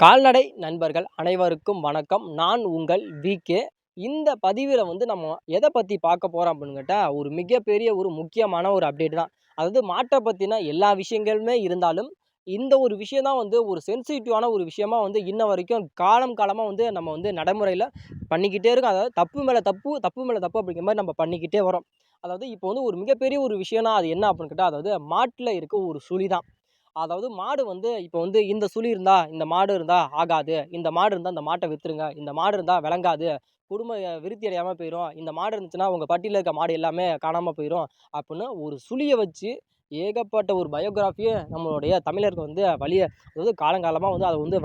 கால்நடை நண்பர்கள் அனைவருக்கும் வணக்கம். நான் உங்கள் விகே இந்த பதிவில் வந்து நம்ம எதை பற்றி பார்க்க போகிறோம் அப்படின்னு கேட்டால் ஒரு மிகப்பெரிய ஒரு முக்கியமான ஒரு அப்டேட் தான். அதாவது மாட்டை பற்றின எல்லா விஷயங்களுமே இருந்தாலும் இந்த ஒரு விஷயம் தான் வந்து ஒரு சென்சிட்டிவான ஒரு விஷயமா வந்து இன்ன வரைக்கும் காலம் காலமாக வந்து நம்ம வந்து நடைமுறையில் பண்ணிக்கிட்டே இருக்கோம். அதாவது தப்பு மேலே தப்பு தப்பு மேலே தப்பு அப்படிங்கிற மாதிரி நம்ம பண்ணிக்கிட்டே வரோம் அதாவது இப்போ வந்து ஒரு மிகப்பெரிய ஒரு விஷயம்னா அது என்ன அப்படின்னு கேட்டால் அதாவது மாட்டில் இருக்க ஒரு சுழி தான் அதாவது மாடு வந்து இப்போ வந்து இந்த சுழி இருந்தால் இந்த மாடு இருந்தால் ஆகாது. இந்த மாடு இருந்தால் இந்த மாட்டை விற்றுருங்க இந்த மாடு இருந்தால் விளங்காது. குடும்ப விருத்தி அடையாமல் போயிடும் இந்த மாடு இருந்துச்சுன்னா உங்கள் பட்டியில் இருக்க மாடு எல்லாமே காணாமல் போயிடும் அப்படின்னு ஒரு சுழியை வச்சு ஏகப்பட்ட ஒரு பயோகிராஃபியை நம்மளுடைய தமிழருக்கு வந்து வழிய அதாவது காலங்காலமாக வந்து அதை வந்து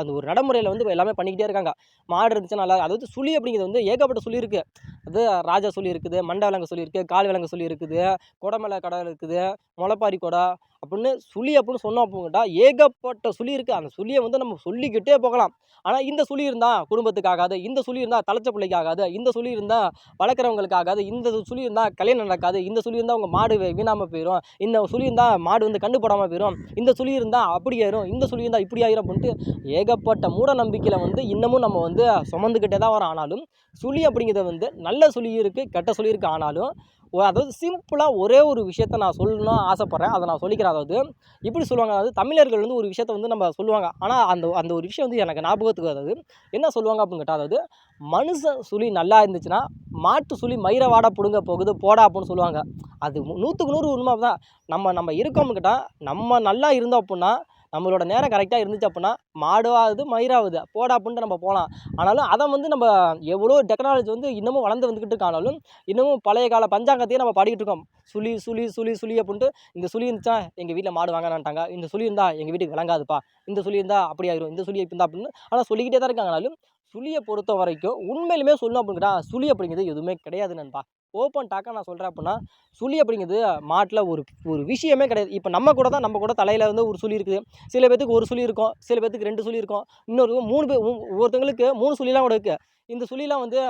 அந்த ஒரு நடைமுறையில் வந்து எல்லாமே பண்ணிக்கிட்டே இருக்காங்க. மாடு இருந்துச்சுன்னா நல்லா அதாவது சுழி அப்படிங்கிறது வந்து ஏகப்பட்ட சுழி இருக்குது அது ராஜா சொல்லி இருக்குது மண்டை விலங்கு சொல்லி இருக்குது கால் விலங்கு சொல்லி இருக்குது குடமலை கடல் இருக்குது முளைப்பாரி கொடை அப்படின்னு சுழி அப்படின்னு சொன்னோம் அப்படின்ட்டா ஏகப்பட்ட சுழி இருக்குது அந்த சுழியை வந்து நம்ம சொல்லிக்கிட்டே போகலாம். ஆனால் இந்த சுழி இருந்தால் குடும்பத்துக்கு ஆகாது இந்த சுழி இருந்தால் தலைச்ச பிள்ளைக்கு ஆகாது இந்த சுழி இருந்தால் வளர்க்குறவங்களுக்கு ஆகாது இந்த சுழி இருந்தால் கல்யாணம் நடக்காது இந்த சுழி இருந்தால் உங்கள் மாடு வீணாமல் போயிடும் இந்த சுழி இருந்தால் மாடு வந்து கண்டு போடாமல் போயிடும் இந்த சுழி இருந்தால் அப்படி ஆயிரும் இந்த சுழி இருந்தால் இப்படி ஆயிரும் அப்படின்ட்டு ஏகப்பட்ட மூட நம்பிக்கையில் வந்து இன்னமும் நம்ம வந்து சுமந்துக்கிட்டே தான் வரோம். ஆனாலும் சுழி அப்படிங்கிறது வந்து நல்ல சுழி இருக்குது கெட்ட சுழி இருக்குது ஆனாலும் அதாவது சிம்பிளாக ஒரே ஒரு விஷயத்த நான் சொல்லணும்னு ஆசைப்பட்றேன். அதை நான் சொல்லிக்கிறேன். அதாவது இப்படி சொல்லுவாங்க. அதாவது தமிழர்கள் வந்து ஒரு விஷயத்த வந்து நம்ம சொல்லுவாங்க. ஆனால் அந்த அந்த ஒரு விஷயம் வந்து எனக்கு ஞாபகத்துக்கு அதாவது என்ன சொல்லுவாங்க அப்படின்னு கேட்டால் அதாவது மனுஷன் சுழி நல்லா இருந்துச்சுன்னா மாட்டு சுழி மயிரை வாட பிடுங்க போகுது போடா அப்படின்னு சொல்லுவாங்க. அது நூற்றுக்கு நூறு உண்மை தான். நம்ம நம்ம இருக்கோம்னு கேட்டால் நம்ம நல்லா இருந்தோம் அப்படின்னா நம்மளோட நேரம் கரெக்டாக இருந்துச்சு அப்படின்னா மாடாவது மயிராகுது போடா அப்படின்ட்டு நம்ம போகலாம் ஆனாலும் அதை வந்து நம்ம எவ்வளோ டெக்னாலஜி வந்து இன்னமும் வளர்ந்து வந்துக்கிட்டு இருக்கானாலும் இன்னமும் பழைய கால பஞ்சாங்கத்தையே நம்ம பாடிக்கிட்டு இருக்கோம். சுழி சுழி சுழி சுழி அப்படின்ட்டு இந்த சுழி இருந்துச்சா எங்கள் வீட்டில் மாடு வாங்கினான்ட்டாங்க. இந்த சுழி இருந்தால் எங்கள் வீட்டுக்கு விளங்காதுப்பா. இந்த சுழி இருந்தால் அப்படி ஆயிரும். இந்த சுழி இருந்தால் அப்படின்னு ஆனால் சொல்லிக்கிட்டே தான் இருக்காங்கனாலும் சுழியை பொறுத்த வரைக்கும் உண்மையிலுமே சொல்லணும் அப்படிங்கிட்டா சுழி அப்படிங்கிறது எதுவுமே கிடையாது நண்பா. ஓப்பன் டாக்காக நான் சொல்கிறேன் அப்படின்னா சுழி அப்படிங்கிறது மாட்டில் ஒரு ஒரு விஷயமே கிடையாது. இப்போ நம்ம கூட தான் நம்ம கூட தலையில் வந்து ஒரு சுழி இருக்குது. சில பேத்துக்கு ஒரு சுழி இருக்கும் சில பேத்துக்கு ரெண்டு சுழி இருக்கும். இன்னொரு மூணு பேர் ஒருத்தவங்களுக்கு மூணு சுழிலாம் கூட இருக்குது இந்த சுழிலாம் வந்து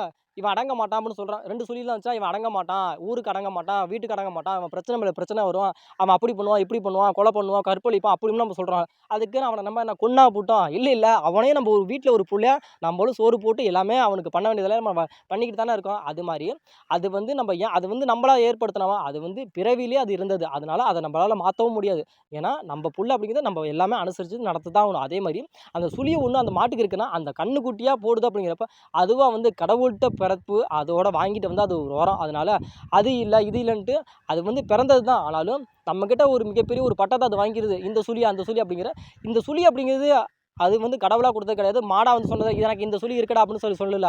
இவன் அடங்க மாட்டான் சொல்கிறான் ரெண்டு சுழிலாம் வச்சா இவன் அடங்க மாட்டான். ஊருக்கு அடங்க மாட்டான். வீட்டுக்கு அடங்க மாட்டான். அவன் பிரச்சனை மேலே பிரச்சனை வரும் அவன் அப்படி பண்ணுவான் இப்படி பண்ணுவான் கொலை பண்ணுவான் கற்பழிப்பான் அப்படின்னு நம்ம சொல்கிறோம் அதுக்கு அவனை நம்ம என்ன கொன்னா போட்டோம்? இல்லை இல்லை. அவனே நம்ம ஒரு வீட்டில் ஒரு பிள்ளைய நம்மளும் சோறு போட்டு எல்லாமே அவனுக்கு பண்ண வேண்டியதெல்லாம் நம்ம பண்ணிக்கிட்டு தானே இருக்கோம். அது மாதிரி அது வந்து நம்ம ஏன் அது வந்து நம்மளா ஏற்படுத்தினவா? அது வந்து பிறவிலே அது இருந்தது. அதனால அதை நம்மளால் மாற்றவும் முடியாது. ஏன்னா நம்ம புள்ள அப்படிங்கிறத நம்ம எல்லாமே அனுசரித்து நடத்து தான் ஆகணும். அதே மாதிரி அந்த சுழியை ஒன்று அந்த மாட்டுக்கு இருக்குன்னா அந்த கண்ணுக்குட்டியாக போடுது அப்படிங்கிறப்ப அதுவாக வந்து கடவுள்கிட்ட பிறப்பு அதோட வாங்கிட்டு வந்து அது ஒரு உரம். அதனால் அது இல்லை இது இல்லைன்ட்டு அது வந்து பிறந்தது தான். ஆனாலும் நம்மக்கிட்ட ஒரு மிகப்பெரிய ஒரு பட்டத்தை அது வாங்கிடுது இந்த சுழி அந்த சுழி அப்படிங்கிற இந்த சுழி அப்படிங்கிறது அது வந்து கடவுளாக கொடுத்தது கிடையாது. மாடாக வந்து சொன்னது "இது எனக்கு இந்த சுழி இருக்கடா அப்படின்னு சொல்லி சொல்லல.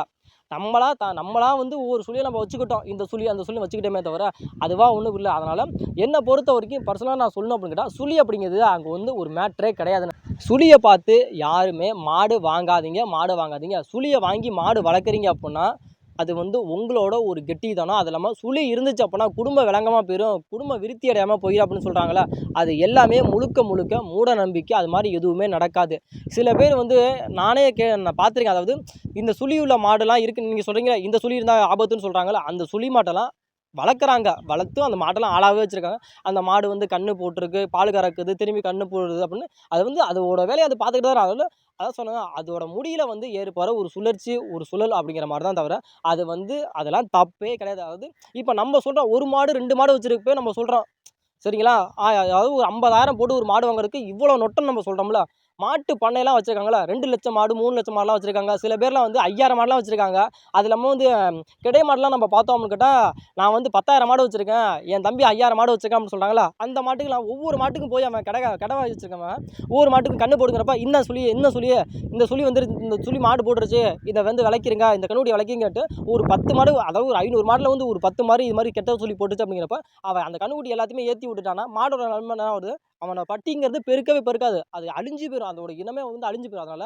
நம்மளா த நம்மளா வந்து ஒவ்வொரு சுழியை நம்ம வச்சுக்கிட்டோம். இந்த சுழி அந்த சுழி வச்சுக்கிட்டோமே தவிர அதுவாக ஒன்றும் இல்லை. அதனால் என்னை பொறுத்த வரைக்கும் பர்சனலாக நான் சொல்லணும் அப்படின்னு கேட்டால் சுழி அப்படிங்கிறது அங்கே வந்து ஒரு மேட்ரே கிடையாது. சுழியை பார்த்து யாருமே மாடு வாங்காதீங்க மாடு வாங்காதீங்க. சுழியை வாங்கி மாடு வளர்க்குறீங்க அப்படின்னா அது வந்து உங்களோட ஒரு கெட்டித்தனம் அது இல்லாமல் சுழி இருந்துச்சு அப்படின்னா குடும்ப விளங்கமாக போயிடும் குடும்ப விருத்தி அடையாமல் போயிடும் அப்படின்னு சொல்கிறாங்களே அது எல்லாமே முழுக்க முழுக்க மூட நம்பிக்கை அது மாதிரி எதுவுமே நடக்காது. சில பேர் வந்து நானே கே நான் பார்த்துருக்கேன் அதாவது இந்த சுழி உள்ள மாடுலாம் இருக்குன்னு நீங்கள் சொல்கிறீங்க இந்த சுழி இருந்தால் ஆபத்துன்னு சொல்கிறாங்களா அந்த சுழி மாட்டெல்லாம் வளர்க்குறாங்க. வளர்த்தும் அந்த மாட்டெல்லாம் ஆளாகவே வச்சுருக்காங்க. அந்த மாடு வந்து கன்று போட்டிருக்கு பால் கறக்குது திரும்பி கன்று போடுது அப்படின்னு அது வந்து அதோட வேலையை அது பார்த்துக்கிட்டு தான் அதில் அதான் சொன்னாங்க அதோட முடியில் வந்து ஏற்படுற ஒரு சுழற்சி ஒரு சுழல் அப்படிங்கிற மாதிரி தான் தவிர அது வந்து அதெல்லாம் தப்பே கிடையாது. அதாவது இப்போ நம்ம சொல்கிறோம் ஒரு மாடு ரெண்டு மாடு வச்சுருக்கப்பே நம்ம சொல்கிறோம் சரிங்களா? ஆ, அதாவது ஒரு ஐம்பதாயிரம் போட்டு ஒரு மாடு வாங்குறதுக்கு இவ்வளோ நொட்டம் நம்ம சொல்கிறோம்ல மாட்டு பண்ணையெல்லாம் வச்சுருக்காங்களா ரெண்டு லட்சம் மாடு மூணு லட்சம் மாடுலாம் வச்சுருக்காங்க. சில பேர்லாம் வந்து ஐயாயிரம் மாடுலாம் வச்சுருக்காங்க. அது இல்லாமல் வந்து கிடை மாடுலாம் நம்ம பார்த்தோம் அப்படின்னு கேட்டால் நான் வந்து பத்தாயிரம் மாடு வச்சுருக்கேன். என் தம்பி ஐயாயிரம் மாடு வச்சுருக்கேன் அப்படின்னு சொல்கிறாங்களா அந்த மாட்டுக்கு நான் ஒவ்வொரு மாட்டுக்கும் போய் அவன் கடை கடை வச்சுருக்கவன் ஒவ்வொரு மாட்டுக்கும் கண்ணு போடுங்கிறப்ப இன்னும் சொல்லி என்ன சொல்லி இந்த சுழி வந்து இந்த சுழி மாடு போட்டுருச்சு இதை வந்து விளக்கிருங்க இந்த கண்ணுடைய விளைக்கிங்கட்டு ஒரு பத்து மாடு அதாவது ஒரு ஐநூறு மாடில் வந்து ஒரு பத்து மாடு இது மாதிரி கெட்ட சொல்லி போட்டுச்சு அப்படிங்கிறப்ப அவன் அந்த கண்ணுக்குட்டி எல்லாத்தையுமே ஏற்றி விட்டுட்டானா மாடோட நன்மை என்ன ஆகுது? அவனோட பட்டிங்கிறது பெருக்கவே பெருக்காது. அது அழிஞ்சு போயிடும் அதோட இனமே வந்து அழிஞ்சு போயிடும் அதனால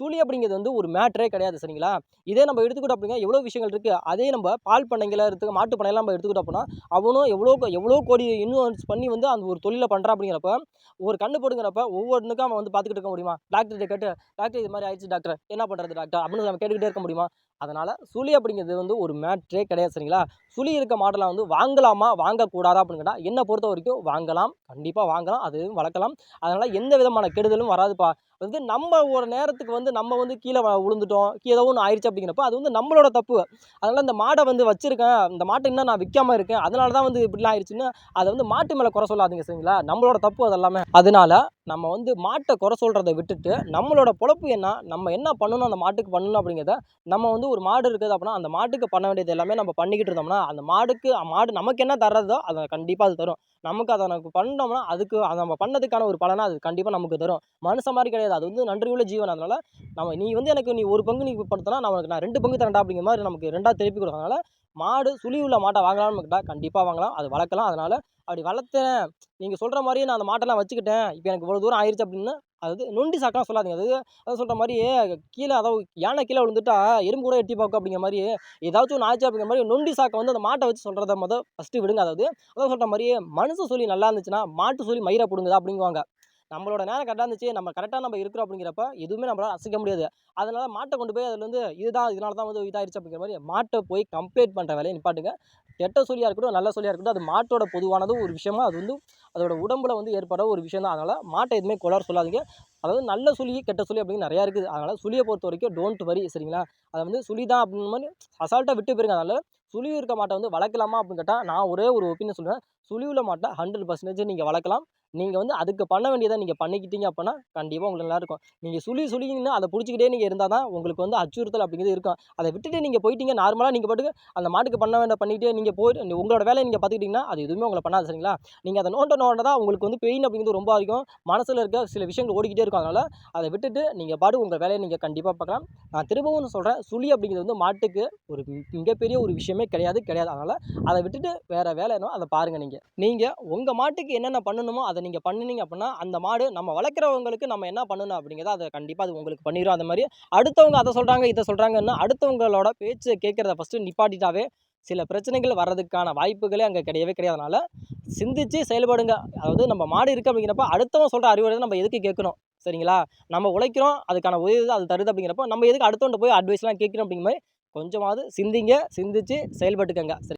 சுழி அப்படிங்கிறது வந்து ஒரு மேட்டரே கிடையாது சரிங்களா? இதே நம்ம எடுத்துக்கிட்டோம் அப்படின்னா எவ்வளோ விஷயங்கள் இருக்குது அதே நம்ம பால் பண்ணைகளை எடுத்து மாட்டு பண்ணையெல்லாம் நம்ம எடுத்துக்கிட்டோம் அப்படின்னா அவனும் எவ்வளோ எவ்வளோ கோடி இன்வெஸ்ட் பண்ணி வந்து அந்த ஒரு தொழிலை பண்ணுறான் அப்படிங்கிறப்ப ஒரு கண்ணு போடுங்கிறப்ப ஒவ்வொன்றுக்கும் அவன் வந்து பார்த்துக்கிட்டு இருக்க முடியுமா? டாக்டர்கிட்ட கேட்டு டாக்டர் இது மாதிரி ஆயிடுச்சு டாக்டர் என்ன பண்ணுறது டாக்டர் அப்படின்னு நம்ம கேட்டுக்கிட்டே இருக்க முடியுமா? அதனால் சுழி அப்படிங்கிறது வந்து ஒரு மேட்ரே கிடையாது சரிங்களா? சுழி இருக்க மாடலாக வந்து வாங்கலாமா வாங்கக்கூடாதா அப்படின்னு கேட்டால் என்னை பொறுத்த வரைக்கும் வாங்கலாம். கண்டிப்பாக வாங்கலாம் அது வளர்க்கலாம். அதனால் எந்த விதமான கெடுதலும் வராதுப்பா. வந்து நம்ம ஒரு நேரத்துக்கு வந்து நம்ம வந்து கீழே விழுந்துட்டோம். கீழே ஏதோ ஒன்று ஆயிடுச்சு அப்படிங்கிறப்ப அது வந்து நம்மளோட தப்பு. அதனால் இந்த மாடை வந்து வச்சுருக்கேன். இந்த மாட்டை இன்னும் நான் விற்காம இருக்கேன். அதனால தான் வந்து இப்படிலாம் ஆயிடுச்சுன்னு அதை வந்து மாட்டு மேலே குறை சொல்லாதீங்க சரிங்களா? நம்மளோட தப்பு அது எல்லாமே. அதனால நம்ம வந்து மாட்டை குறை சொல்கிறத விட்டுட்டு நம்மளோட பொழப்பு என்ன? நம்ம என்ன பண்ணணும்? அந்த மாட்டுக்கு பண்ணணும் அப்படிங்கிறத நம்ம வந்து ஒரு மாடு இருக்குது அப்படின்னா அந்த மாட்டுக்கு பண்ண வேண்டியது எல்லாமே நம்ம பண்ணிக்கிட்டு இருந்தோம்னா அந்த மாடுக்கு மாடு நமக்கு என்ன தர்றதோ அதை கண்டிப்பாக அது தரும். நமக்கு அதை நமக்கு பண்ணோம்னா அதுக்கு அதை நம்ம பண்ணதுக்கான ஒரு பலனை அது கண்டிப்பாக நமக்கு தரும். மனுஷ மாதிரி கிடையாது. அது வந்து நன்றியுள்ள ஜீவன். அதனால் நம்ம நீ வந்து எனக்கு நீ ஒரு பங்கு நீ படுத்தினா நான் உனக்கு நான் ரெண்டு பங்கு தரேன்டா அப்படிங்கிற மாதிரி நமக்கு ரெண்டாக திருப்பி கொடுக்கறதுனால மாடு சுழி உள்ள மாட்டை வாங்கலாம்னு கேட்டால் கண்டிப்பாக வாங்கலாம். அது வளர்க்கலாம். அதனால் அப்படி வளர்த்தேன். நீங்கள் சொல்கிற மாதிரியே நான் அந்த மாட்டெல்லாம் வச்சுக்கிட்டேன். இப்போ எனக்கு இவ்வளோ தூரம் ஆயிடுச்சு அப்படின்னு அது நொண்டி சாக்கெலாம் சொல்லாதீங்க. அது அதான் சொல்கிற மாதிரி கீழே அதாவது யானை கீழே விழுந்துட்டா எறும்பு கூட எட்டி பார்க்கும் அப்படிங்கிற மாதிரி ஏதாச்சும் ஒன்று ஆச்சு அப்படிங்கிற மாதிரி நொண்டி சாக்கை வந்து அந்த மாட்டை வச்சு சொல்கிறத மொதல் ஃபஸ்ட்டு விடுங்க. அதாவது அதான் சொல்கிற மாதிரியே மனுஷன் சொல்லி நல்லா இருந்துச்சுன்னா மாட்டு சொல்லி மயிரை பிடுங்குதா அப்படிங்குவாங்க. நம்மளோட நேரம் கரெக்டாக இருந்துச்சு நம்ம கரெக்டாக நம்ம இருக்கிறோம் அப்படிங்கிறப்ப எதுவுமே நம்மளால் அசைக்க முடியாது. அதனால் மாட்டை கொண்டு போய் அதில் வந்து இதுதான் இதனால தான் வந்து இதாகிடுச்சு அப்படிங்கிற மாதிரி மாட்டை போய் கம்ப்ளைண்ட் பண்ணுற வேலையை நிப்பாட்டுங்க. கெட்ட சொல்லியாக இருக்கட்டும் நல்ல சொல்லியாக இருக்கட்டும் அது மாட்டோட பொதுவானது ஒரு விஷயமா அது வந்து அதோட உடம்புல வந்து ஏற்பட ஒரு விஷயம் தான். அதனால் மாட்டை எதுவுமே கொளார் சொல்லாதீங்க. அதாவது நல்ல சுழி கெட்ட சுழி அப்படின்னு நிறையா இருக்குது. அதனால் சுழியை பொறுத்த வரைக்கும் டோன்ட் வரி சரிங்களா? அதை வந்து சுழி தான் அப்படின்னு மாதிரி அசால்ட்டாக விட்டு போயிருங்க. அதனால் சுழி இருக்க மாட்டை வந்து வளர்க்கலாமா அப்படின்னு கேட்டால் நான் ஒரே ஒரு ஒப்பீனியன் சொல்லுவேன். சுழிவில் உள்ள மாட்டை ஹண்ட்ரட் பர்சன்டேஜ் நீங்கள் வளர்க்கலாம். நீங்கள் வந்து அதுக்கு பண்ண வேண்டியதை நீங்கள் பண்ணிக்கிட்டீங்க அப்படின்னா கண்டிப்பாக உங்களுக்கு நல்லா இருக்கும். நீங்கள் சுழி சுழிங்கன்னா அதை பிடிச்சிக்கிட்டே நீங்கள் இருந்தால் தான் உங்களுக்கு வந்து அச்சுறுத்தல் அப்படிங்கிறது இருக்கும். அதை விட்டுட்டு நீங்கள் போயிட்டீங்க நார்மலாக நீங்கள் பாட்டுக்கு அந்த மாட்டுக்கு பண்ண வேண்டிய பண்ணிக்கிட்டே நீங்கள் போயிட்டு உங்களோட வேலையை நீங்கள் பார்த்துக்கிட்டிங்கன்னா அது எதுவுமே உங்களை பண்ணாது சரிங்களா? நீங்கள் அதை நோண்ட நோண்ட தான் உங்களுக்கு வந்து பெயின் அப்படிங்கிறது ரொம்ப அதிகம். மனசில் இருக்க சில விஷயங்கள் ஓடிக்கிட்டே இருக்கும். அதனால் அதை விட்டுட்டு நீங்கள் பாட்டு உங்கள் வேலையை நீங்கள் கண்டிப்பாக பார்க்கலாம். நான் திரும்பவும் சொல்கிறேன் சுழி அப்படிங்கிறது வந்து மாட்டுக்கு ஒரு மிகப்பெரிய ஒரு விஷயமே கிடையாது கிடையாது. அதனால் அதை விட்டுட்டு வேறு வேலை என்ன அதை பாருங்கள் நீங்கள் நீங்கள் உங்கள் மாட்டுக்கு என்னென்ன பண்ணணுமோ அதை நீங்கள் பண்ணினீங்க அப்படின்னா அந்த மாடு நம்ம வளர்க்குறவங்களுக்கு நம்ம என்ன பண்ணணும் அப்படிங்கிறத அதை கண்டிப்பாக அது உங்களுக்கு பண்ணிடும் அந்த மாதிரி அடுத்தவங்க அதை சொல்கிறாங்க இதை சொல்கிறாங்கன்னா அடுத்தவங்களோட பேச்சு கேட்குறத ஃபஸ்ட்டு நிப்பாட்டிட்டாவே சில பிரச்சனைகள் வர்றதுக்கான வாய்ப்புகளே அங்கே கிடையவே கிடையாதனால சிந்திச்சு செயல்படுங்க. அதாவது நம்ம மாடு இருக்குது அப்படிங்கிறப்ப அடுத்தவங்க சொல்கிற அறிவுரை நம்ம எதுக்கு கேட்கணும்? சரிங்களா? நம்ம உழைக்கிறோம் அதுக்கான உதவி அது தருது அப்படிங்கிறப்ப நம்ம எதுக்கு அடுத்தவங்க போய் அட்வைஸ்லாம் கேட்கணும் அப்படிங்கிற மாதிரி கொஞ்சமாவது சிந்திங்க சிந்திச்சு செயல்பட்டுக்கங்க. சரி.